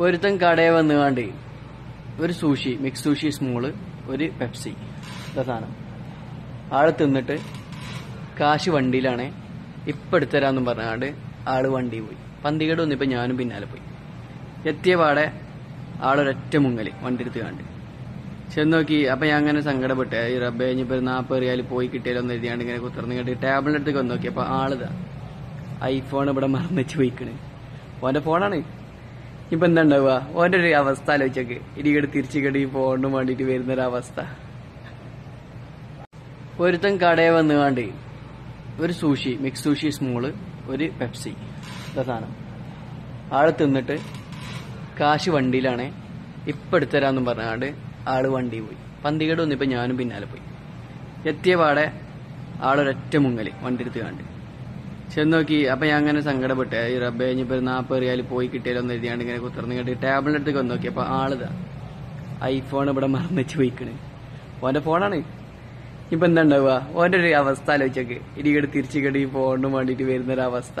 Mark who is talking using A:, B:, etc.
A: ഒരുത്തൻ കടയിൽ വന്നുകാണ്ട് ഒരു സൂഷി മിക്സ് സൂഷി സ്മോൾ ഒരു പെപ്സി സാധനം. ആൾ തിന്നിട്ട് കാശ് വണ്ടിയിലാണ് ഇപ്പം എടുത്തരാന്നും പറഞ്ഞാണ്ട് ആൾ വണ്ടി പോയി. പന്തികേട് വന്നിപ്പോൾ ഞാനും പിന്നാലെ പോയി. എത്തിയ പാടെ ആളൊരൊറ്റ മുങ്ങൽ വണ്ടി എടുത്ത് കണ്ട്. ചെന്ന് നോക്കി അപ്പൊ ഞാൻ അങ്ങനെ സങ്കടപ്പെട്ടു ഈ റബ്ബെ കഴിഞ്ഞപ്പോ നാപ്പ് റിയാൽ പോയി കിട്ടിയാലോ എന്ന് എഴുതിയാണ്ട് ഇങ്ങനെ കുത്തിർന്ന് കേട്ട് ടേബിളിന്റെ വന്ന് നോക്കി. അപ്പൊ ആളിതാ ഐഫോൺ ഇവിടെ മറന്നിച്ച് പോയിക്കണ്. ഓന്റെ ഫോണാണ്. ഇപ്പൊ എന്താ ഉണ്ടാവുക? ഓന്റെ ഒരു അവസ്ഥ ആലോചിച്ചൊക്കെ ഇടികട് തിരിച്ചുകടി ഈ ഫോണിന് വേണ്ടിട്ട് വരുന്ന ഒരു അവസ്ഥ. ഒരുത്തൻ വന്ന് വന്നുകാണ്ട് ഒരു സൂഷി മിക്സ് സൂഷി സ്മോൾ ഒരു പെപ്സി സാധനം. ആൾ തിന്നിട്ട് കാശ് വണ്ടിയിലാണേ. ഇപ്പൊ എടുത്തരാന്നും പറഞ്ഞാണ്ട് ആൾ വണ്ടി പോയി. പന്തികേട് വന്നിപ്പോ ഞാനും പിന്നാലെ പോയി. എത്തിയ പാടെ ആളൊരൊറ്റ മുങ്ങൽ വണ്ടി എടുത്ത് കണ്ട്. ചെന്ന് നോക്കി അപ്പൊ ഞാൻ അങ്ങനെ സങ്കടപ്പെട്ട് ഈ റബ്ബെ നാപ്പ് റിയാൽ പോയി കിട്ടിയാലോ എന്ന് എഴുതിയാണ്ട് ഇങ്ങനെ കുത്തർന്ന് കേട്ട് ടേബിളിന്റെ അടുത്തേക്ക് വന്ന് നോക്കി അപ്പൊ ആളിതാ ഐഫോൺ ഇവിടെ മറന്നിച്ച് പോയിക്കണ്. ഓന്റെ ഫോണാണ്. ഇപ്പൊ എന്താ ഉണ്ടാവുക? ഓന്റെ ഒരു അവസ്ഥ ആലോചിച്ചൊക്കെ. ഇടികട് തിരിച്ചുകടി ഈ ഫോണിന് വേണ്ടിട്ട് വരുന്ന ഒരു അവസ്ഥ.